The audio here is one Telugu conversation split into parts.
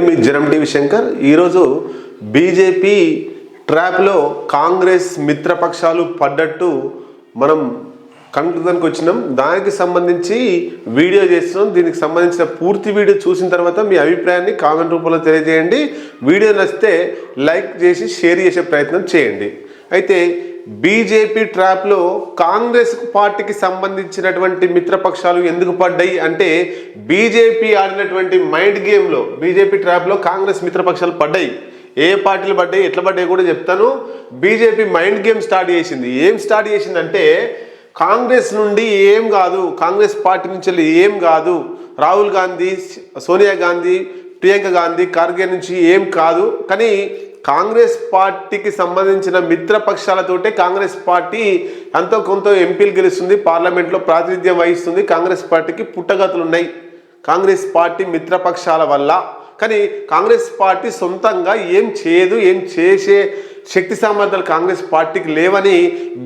నేను మీ జనం టీవీ శంకర్. ఈరోజు బీజేపీ ట్రాప్లో కాంగ్రెస్ మిత్రపక్షాలు పడ్డట్టు మనం కన్క్లూజన్కి వచ్చినాం. దానికి సంబంధించి వీడియో చేస్తున్నాం. దీనికి సంబంధించిన పూర్తి వీడియో చూసిన తర్వాత మీ అభిప్రాయాన్ని కామెంట్ రూపంలో తెలియజేయండి. వీడియో నచ్చితే లైక్ చేసి షేర్ చేసే ప్రయత్నం చేయండి. అయితే బీజేపీ ట్రాప్లో కాంగ్రెస్ పార్టీకి సంబంధించినటువంటి మిత్రపక్షాలు ఎందుకు పడ్డాయి అంటే బీజేపీ ఆడినటువంటి మైండ్ గేమ్లో బీజేపీ ట్రాప్లో కాంగ్రెస్ మిత్రపక్షాలు పడ్డాయి. ఏ పార్టీలు పడ్డాయి ఎట్లా పడ్డాయి కూడా చెప్తాను. బీజేపీ మైండ్ గేమ్ స్టార్ట్ చేసింది. ఏం స్టార్ట్ చేసిందంటే కాంగ్రెస్ నుండి ఏం కాదు కాంగ్రెస్ పార్టీ నుంచి ఏం కాదు రాహుల్ గాంధీ సోనియా గాంధీ ప్రియాంక గాంధీ ఖార్గే నుంచి ఏం కాదు. కానీ కాంగ్రెస్ పార్టీకి సంబంధించిన మిత్రపక్షాలతోటే కాంగ్రెస్ పార్టీ ఎంతో కొంత ఎంపీలు గెలుస్తుంది పార్లమెంట్లో ప్రాతినిధ్యం వహిస్తుంది. కాంగ్రెస్ పార్టీకి పుట్టగతులు ఉన్నాయి కాంగ్రెస్ పార్టీ మిత్రపక్షాల వల్ల. కానీ కాంగ్రెస్ పార్టీ సొంతంగా ఏం చేయదు ఏం చేసే శక్తి సామర్థ్యాలు కాంగ్రెస్ పార్టీకి లేవని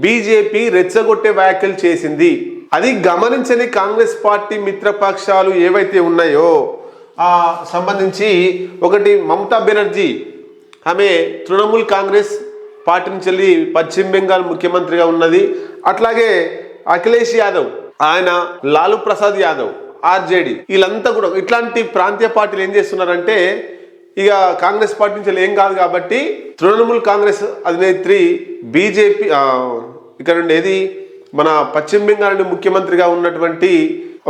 బీజేపీ రెచ్చగొట్టే వ్యాఖ్యలు చేసింది. అది గమనించని కాంగ్రెస్ పార్టీ మిత్రపక్షాలు ఏవైతే ఉన్నాయో సంబంధించి ఒకటి మమతా బెనర్జీ ఆమె తృణమూల్ కాంగ్రెస్ పార్టీ నుంచి వెళ్ళి పశ్చిమ బెంగాల్ ముఖ్యమంత్రిగా ఉన్నది. అట్లాగే అఖిలేష్ యాదవ్ ఆయన లాలూ ప్రసాద్ యాదవ్ ఆర్జేడి వీళ్ళంతా కూడా ఇట్లాంటి ప్రాంతీయ పార్టీలు ఏం చేస్తున్నారంటే ఇక కాంగ్రెస్ పార్టీ నుంచి ఏం కాదు కాబట్టి తృణమూల్ కాంగ్రెస్ అధినేత్రి బీజేపీ ఇక్కడ నుండి ఏది? మన పశ్చిమ బెంగాల్ నుండి ముఖ్యమంత్రిగా ఉన్నటువంటి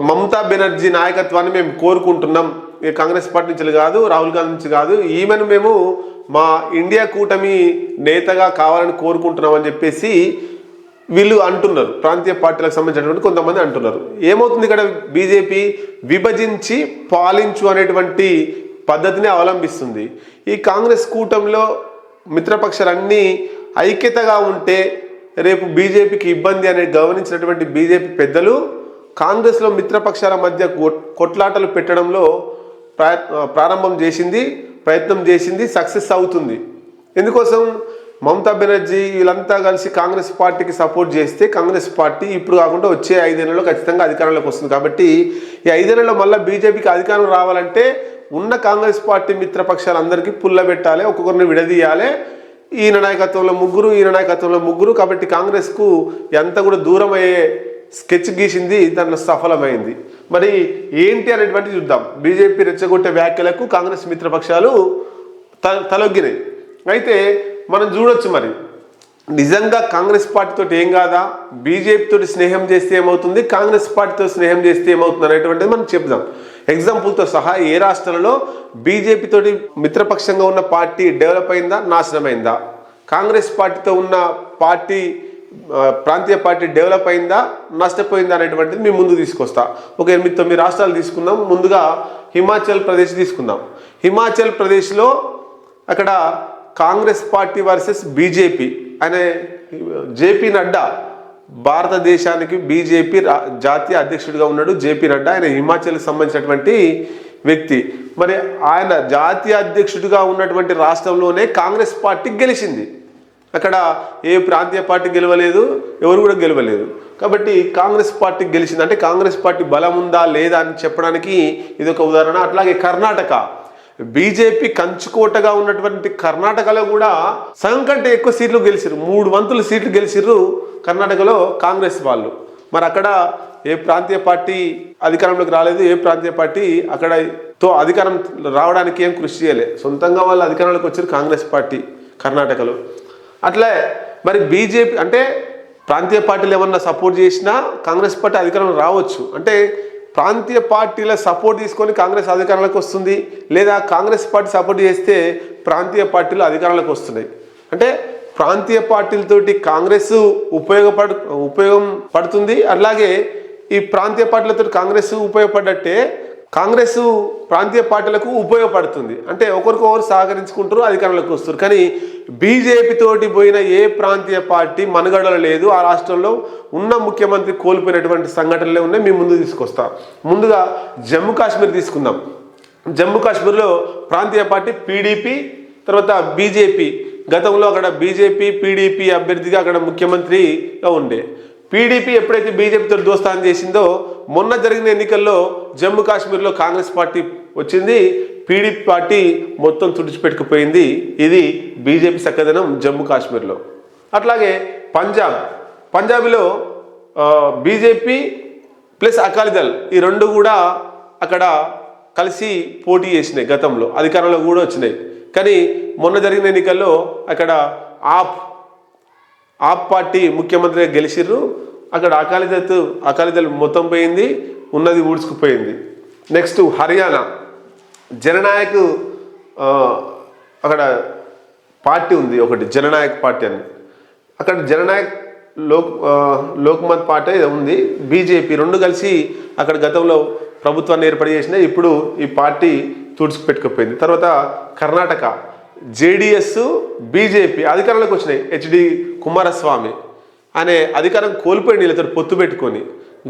మమతా బెనర్జీ నాయకత్వాన్ని మేము కోరుకుంటున్నాం. ఇక కాంగ్రెస్ పార్టీ నుంచి కాదు రాహుల్ గాంధీ నుంచి కాదు. ఈమెను మేము మా ఇండియా కూటమి నేతగా కావాలని కోరుకుంటున్నాం అని చెప్పేసి వీళ్ళు అంటున్నారు. ప్రాంతీయ పార్టీలకు సంబంధించినటువంటి కొంతమంది అంటున్నారు. ఏమవుతుంది ఇక్కడ బీజేపీ విభజించి పాలించు అనేటువంటి పద్ధతిని అవలంబిస్తుంది. ఈ కాంగ్రెస్ కూటమిలో మిత్రపక్షాలన్నీ ఐక్యతగా ఉంటే రేపు బీజేపీకి ఇబ్బంది అనేది గమనించినటువంటి బీజేపీ పెద్దలు కాంగ్రెస్లో మిత్రపక్షాల మధ్య కొట్- కొట్లాటలు పెట్టడంలో ప్రారంభం చేసింది. ప్రయత్నం చేసింది సక్సెస్ అవుతుంది. ఎందుకోసం మమతా బెనర్జీ వీళ్ళంతా కలిసి కాంగ్రెస్ పార్టీకి సపోర్ట్ చేస్తే కాంగ్రెస్ పార్టీ ఇప్పుడు కాకుండా వచ్చే ఐదేళ్ళలో ఖచ్చితంగా అధికారంలోకి వస్తుంది. కాబట్టి ఈ ఐదేళ్ళలో మళ్ళీ బీజేపీకి అధికారం రావాలంటే ఉన్న కాంగ్రెస్ పార్టీ మిత్రపక్షాలందరికీ పుల్లబెట్టాలి ఒక్కొక్కరిని విడదీయాలి. ఈయన నాయకత్వంలో ముగ్గురు ఈయన నాయకత్వంలో ముగ్గురు. కాబట్టి కాంగ్రెస్కు ఎంత కూడా దూరం అయ్యే స్కెచ్ గీసింది దాంట్లో సఫలమైంది. మరి ఏంటి అనేటువంటి చూద్దాం. బీజేపీ రెచ్చగొట్టే వ్యాఖ్యలకు కాంగ్రెస్ మిత్రపక్షాలు త తలొగ్గినాయి. అయితే మనం చూడొచ్చు మరి. నిజంగా కాంగ్రెస్ పార్టీతో ఏం కాదా? బీజేపీతో స్నేహం చేస్తే ఏమవుతుంది? కాంగ్రెస్ పార్టీతో స్నేహం చేస్తే ఏమవుతుంది అనేటువంటిది మనం చెప్దాం. ఎగ్జాంపుల్తో సహా ఏ రాష్ట్రాలలో బీజేపీతోటి మిత్రపక్షంగా ఉన్న పార్టీ డెవలప్ అయిందా? నాశనమైందా? కాంగ్రెస్ పార్టీతో ఉన్న పార్టీ ప్రాంతీయ పార్టీ డెవలప్ అయిందా నష్టపోయిందా అనేటువంటిది మేము ముందు తీసుకొస్తా. ఒక ఎనిమిది తొమ్మిది రాష్ట్రాలు తీసుకుందాం ముందుగా హిమాచల్ ప్రదేశ్ తీసుకుందాం. హిమాచల్ ప్రదేశ్లో అక్కడ కాంగ్రెస్ పార్టీ వర్సెస్ బీజేపీ అనే జేపీ నడ్డా భారతదేశానికి బీజేపీ జాతీయ అధ్యక్షుడిగా ఉన్నాడు జేపీ నడ్డా ఆయన హిమాచల్కి సంబంధించినటువంటి వ్యక్తి. మరి ఆయన జాతీయ అధ్యక్షుడిగా ఉన్నటువంటి రాష్ట్రంలోనే కాంగ్రెస్ పార్టీ గెలిచింది. అక్కడ ఏ ప్రాంతీయ పార్టీ గెలవలేదు ఎవరు కూడా గెలవలేదు. కాబట్టి కాంగ్రెస్ పార్టీ గెలిచింది. అంటే కాంగ్రెస్ పార్టీ బలం ఉందా లేదా అని చెప్పడానికి ఇది ఒక ఉదాహరణ. అట్లాగే కర్ణాటక. బీజేపీ కంచుకోటగా ఉన్నటువంటి కర్ణాటకలో కూడా సగం కంటే ఎక్కువ సీట్లు గెలిచిరు మూడు వంతుల సీట్లు గెలిచిర్రు కర్ణాటకలో కాంగ్రెస్ వాళ్ళు. మరి అక్కడ ఏ ప్రాంతీయ పార్టీ అధికారంలోకి రాలేదు ఏ ప్రాంతీయ పార్టీ అక్కడ తో అధికారం రావడానికి ఏం కృషి చేయలే. సొంతంగా వాళ్ళు అధికారంలోకి వచ్చారు కాంగ్రెస్ పార్టీ కర్ణాటకలో. అట్లే మరి బీజేపీ అంటే ప్రాంతీయ పార్టీలు ఏమన్నా సపోర్ట్ చేసినా కాంగ్రెస్ పార్టీ అధికారంలో రావచ్చు. అంటే ప్రాంతీయ పార్టీల సపోర్ట్ తీసుకొని కాంగ్రెస్ అధికారంలోకి వస్తుంది లేదా కాంగ్రెస్ పార్టీ సపోర్ట్ చేస్తే ప్రాంతీయ పార్టీలు అధికారంలోకి వస్తున్నాయి. అంటే ప్రాంతీయ పార్టీలతోటి కాంగ్రెస్ ఉపయోగపడు ఉపయోగం పడుతుంది. అలాగే ఈ ప్రాంతీయ పార్టీలతో కాంగ్రెస్ ఉపయోగపడ్డట్టే కాంగ్రెస్ ప్రాంతీయ పార్టీలకు ఉపయోగపడుతుంది. అంటే ఒకరికొకరు సహకరించుకుంటారు అధికారంలోకి వస్తారు. కానీ బీజేపీ తోటి పోయిన ఏ ప్రాంతీయ పార్టీ మనుగడలో లేదు. ఆ రాష్ట్రంలో ఉన్న ముఖ్యమంత్రి కోల్పోయినటువంటి సంఘటనలే ఉన్నాయి. మీ ముందు తీసుకొస్తా. ముందుగా జమ్మూ కాశ్మీర్ తీసుకుందాం. జమ్మూ కాశ్మీర్లో ప్రాంతీయ పార్టీ పీడీపీ తర్వాత బీజేపీ. గతంలో అక్కడ బీజేపీ పీడీపీ అభ్యర్థిగా అక్కడ ముఖ్యమంత్రిగా ఉండే. పీడీపీ ఎప్పుడైతే బీజేపీతో దోస్తాన్ చేసిందో మొన్న జరిగిన ఎన్నికల్లో జమ్మూ కాశ్మీర్లో కాంగ్రెస్ పార్టీ వచ్చింది. పీడీపీ పార్టీ మొత్తం తుడిచిపెట్టుకుపోయింది. ఇది బీజేపీ చక్కదనం జమ్మూ కాశ్మీర్లో. అట్లాగే పంజాబ్. పంజాబ్లో బీజేపీ ప్లస్ అకాలీదళ్ ఈ రెండు కూడా అక్కడ కలిసి పోటీ చేసినాయి గతంలో. అధికారంలో కూడా వచ్చినాయి. కానీ మొన్న జరిగిన ఎన్నికల్లో అక్కడ ఆప్ ఆప్ పార్టీ ముఖ్యమంత్రిగా గెలిచిర్రు. అక్కడ అకాలీదళ్ అకాలీదళ్ మొత్తం పోయింది ఉన్నది ఊడ్చుకుపోయింది. నెక్స్ట్ హర్యానా. జననాయక్ అక్కడ పార్టీ ఉంది ఒకటి జననాయక్ పార్టీ అని. అక్కడ జననాయక్ లోక్ లోక్మత్ పార్టీ ఉంది బీజేపీ రెండు కలిసి అక్కడ గతంలో ప్రభుత్వాన్ని ఏర్పాటు చేసినాయి ఇప్పుడు ఈ పార్టీ తుడుచుకుపెట్టుకుపోయింది తర్వాత కర్ణాటక. జేడిఎస్ బీజేపీ అధికారంలోకి వచ్చినాయి. హెచ్డి కుమారస్వామి అనే అధికారం కోల్పోయింది వీళ్ళతో పొత్తు పెట్టుకొని.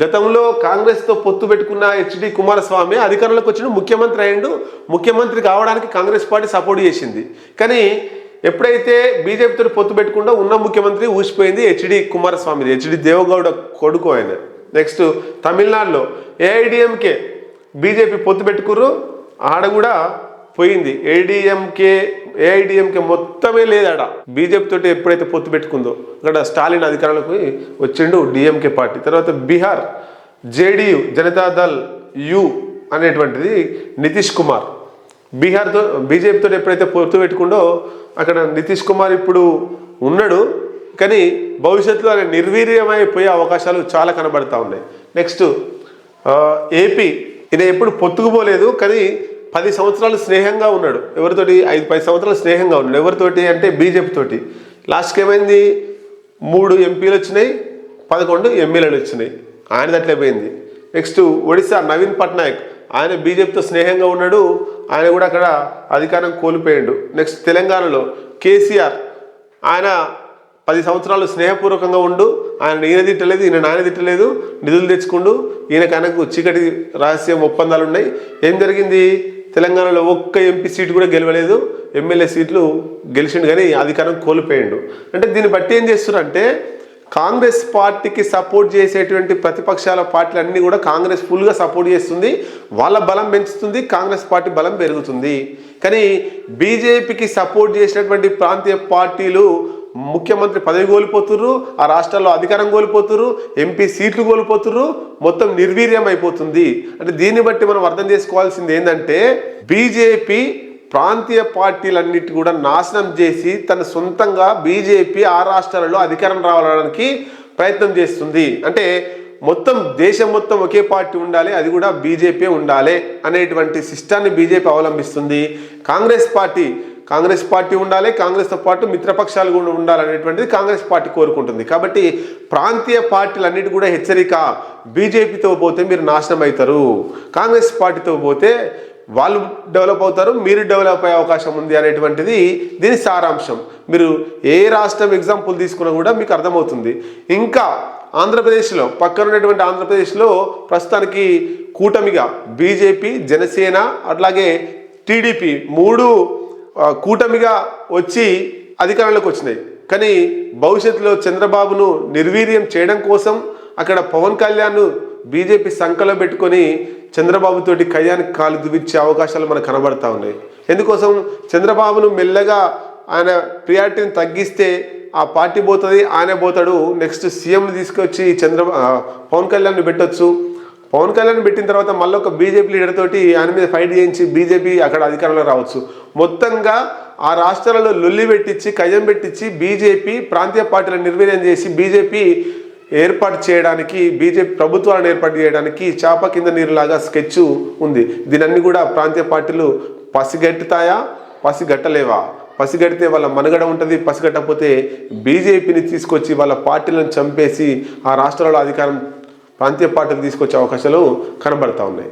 గతంలో కాంగ్రెస్తో పొత్తు పెట్టుకున్న హెచ్డి కుమారస్వామి అధికారంలోకి వచ్చిన ముఖ్యమంత్రి అయ్యిండు ముఖ్యమంత్రి కావడానికి కాంగ్రెస్ పార్టీ సపోర్ట్ చేసింది. కానీ ఎప్పుడైతే బీజేపీతో పొత్తు పెట్టుకుండా ఉన్న ముఖ్యమంత్రి ఊసిపోయింది హెచ్డి కుమారస్వామిది. హెచ్డి దేవగౌడ కొడుకు ఆయన. నెక్స్ట్ తమిళనాడులో ఏఐడిఎంకే బీజేపీ పొత్తు పెట్టుకుర్రు. ఆడ కూడా పోయింది. ఏడిఎంకే ఏఐడిఎంకే మొత్తమే లేదాడ బీజేపీ తోటి ఎప్పుడైతే పొత్తు పెట్టుకుందో అక్కడ స్టాలిన్ అధికారంలోకి వచ్చిండు డిఎంకే పార్టీ. తర్వాత బీహార్ జేడియు జనతాదళ్ యు అనేటువంటిది నితీష్ కుమార్. బీహార్తో బీజేపీతో ఎప్పుడైతే పొత్తు పెట్టుకుండో అక్కడ నితీష్ కుమార్ ఇప్పుడు ఉన్నాడు. కానీ భవిష్యత్తులో ఆయన నిర్వీర్యమైపోయే అవకాశాలు చాలా కనబడతా ఉన్నాయి. నెక్స్ట్ ఏపీ ఇది ఎప్పుడు పొత్తుకుపోలేదు కానీ పది సంవత్సరాలు స్నేహంగా ఉన్నాడు. ఎవరితోటి? ఐదు పది సంవత్సరాలు స్నేహంగా ఉన్నాడు. ఎవరితోటి అంటే బీజేపీ తోటి. లాస్ట్కి ఏమైంది? మూడు ఎంపీలు వచ్చినాయి పదకొండు ఎమ్మెల్యేలు వచ్చినాయి. ఆయన అట్లే పోయింది. నెక్స్ట్ ఒడిశా నవీన్ పట్నాయక్. ఆయన బీజేపీతో స్నేహంగా ఉన్నాడు. ఆయన కూడా అక్కడ అధికారం కోల్పోయాడు. నెక్స్ట్ తెలంగాణలో కేసీఆర్. ఆయన పది సంవత్సరాలు స్నేహపూర్వకంగా ఉండు. ఆయన ఈయన తిట్టలేదు ఈయన నాయన తిట్టలేదు. నిధులు తెచ్చుకుండు. ఈయన ఆయనకు చీకటి రహస్యం ఒప్పందాలు ఉన్నాయి. ఏం జరిగింది? తెలంగాణలో ఒక్క ఎంపీ సీటు కూడా గెలవలేదు. ఎమ్మెల్యే సీట్లు గెలిచిండు కానీ అధికారం కోల్పోయిండు. అంటే దీన్ని బట్టి ఏం చేస్తున్నారంటే కాంగ్రెస్ పార్టీకి సపోర్ట్ చేసేటువంటి ప్రతిపక్షాల పార్టీలు అన్నీ కూడా కాంగ్రెస్ ఫుల్గా సపోర్ట్ చేస్తుంది. వాళ్ళ బలం పెంచుతుంది కాంగ్రెస్ పార్టీ బలం పెరుగుతుంది. కానీ బీజేపీకి సపోర్ట్ చేసినటువంటి ప్రాంతీయ పార్టీలు ముఖ్యమంత్రి పదవి కోల్పోతుర్రు ఆ రాష్ట్రాల్లో అధికారం కోల్పోతుర్రు ఎంపీ సీట్లు కోల్పోతుర్రు మొత్తం నిర్వీర్యం అయిపోతుంది. అంటే దీన్ని బట్టి మనం అర్థం చేసుకోవాల్సింది ఏంటంటే బీజేపీ ప్రాంతీయ పార్టీలన్నిటి కూడా నాశనం చేసి తన సొంతంగా బీజేపీ ఆ రాష్ట్రాలలో అధికారం రావడానికి ప్రయత్నం చేస్తుంది. అంటే మొత్తం దేశం మొత్తం ఒకే పార్టీ ఉండాలి అది కూడా బీజేపీ ఉండాలి అనేటువంటి సిస్టాన్ని బీజేపీ అవలంబిస్తుంది. కాంగ్రెస్ పార్టీ కాంగ్రెస్ పార్టీ ఉండాలి కాంగ్రెస్తో పాటు మిత్రపక్షాలు కూడా ఉండాలనేటువంటిది కాంగ్రెస్ పార్టీ కోరుకుంటుంది. కాబట్టి ప్రాంతీయ పార్టీలన్నిటి కూడా హెచ్చరిక బీజేపీతో పోతే మీరు నాశనం అవుతారు కాంగ్రెస్ పార్టీతో పోతే వాళ్ళు డెవలప్ అవుతారు మీరు డెవలప్ అయ్యే అవకాశం ఉంది అనేటువంటిది దీని సారాంశం. మీరు ఏ రాష్ట్రం ఎగ్జాంపుల్ తీసుకున్నా కూడా మీకు అర్థమవుతుంది. ఇంకా ఆంధ్రప్రదేశ్లో పక్కన ఉన్నటువంటి ఆంధ్రప్రదేశ్లో ప్రస్తుతానికి కూటమిగా బీజేపీ జనసేన అట్లాగే టీడీపీ మూడు కూటమిగా వచ్చి అధికారంలోకి వచ్చినాయి. కానీ భవిష్యత్తులో చంద్రబాబును నిర్వీర్యం చేయడం కోసం అక్కడ పవన్ కళ్యాణ్ బీజేపీ సంఖలో పెట్టుకొని చంద్రబాబుతోటి కళ్యాణ్ కయ్యానికి కాలు దువిచ్చే అవకాశాలు మనకు కనబడతా ఉన్నాయి. ఎందుకోసం చంద్రబాబును మెల్లగా ఆయన ప్రియారిటీని తగ్గిస్తే ఆ పార్టీ పోతుంది ఆయన పోతాడు. నెక్స్ట్ సీఎంని తీసుకొచ్చి చంద్ర పవన్ కళ్యాణ్ని పెట్టొచ్చు. పవన్ కళ్యాణ్ పెట్టిన తర్వాత మళ్ళీ ఒక బీజేపీ లీడర్ తోటి ఆయన మీద ఫైట్ చేయించి బీజేపీ అక్కడ అధికారంలో రావచ్చు. మొత్తంగా ఆ రాష్ట్రాలలో లొల్లి పెట్టించి కయ్యం పెట్టించి బీజేపీ ప్రాంతీయ పార్టీలను నిర్వీర్యం చేసి బీజేపీ ఏర్పాటు చేయడానికి బీజేపీ ప్రభుత్వాలను ఏర్పాటు చేయడానికి చేప కింద నీరులాగా స్కెచ్ ఉంది. దీనన్ని కూడా ప్రాంతీయ పార్టీలు పసిగట్టుతాయా? పసిగట్టలేవా? పసిగడితే వాళ్ళ మనుగడ ఉంటుంది పసిగట్టకపోతే బీజేపీని తీసుకొచ్చి వాళ్ళ పార్టీలను చంపేసి ఆ రాష్ట్రాల్లో అధికారం ప్రాంతీయ పార్టీలు తీసుకొచ్చే అవకాశాలు కనబడతా ఉన్నాయి.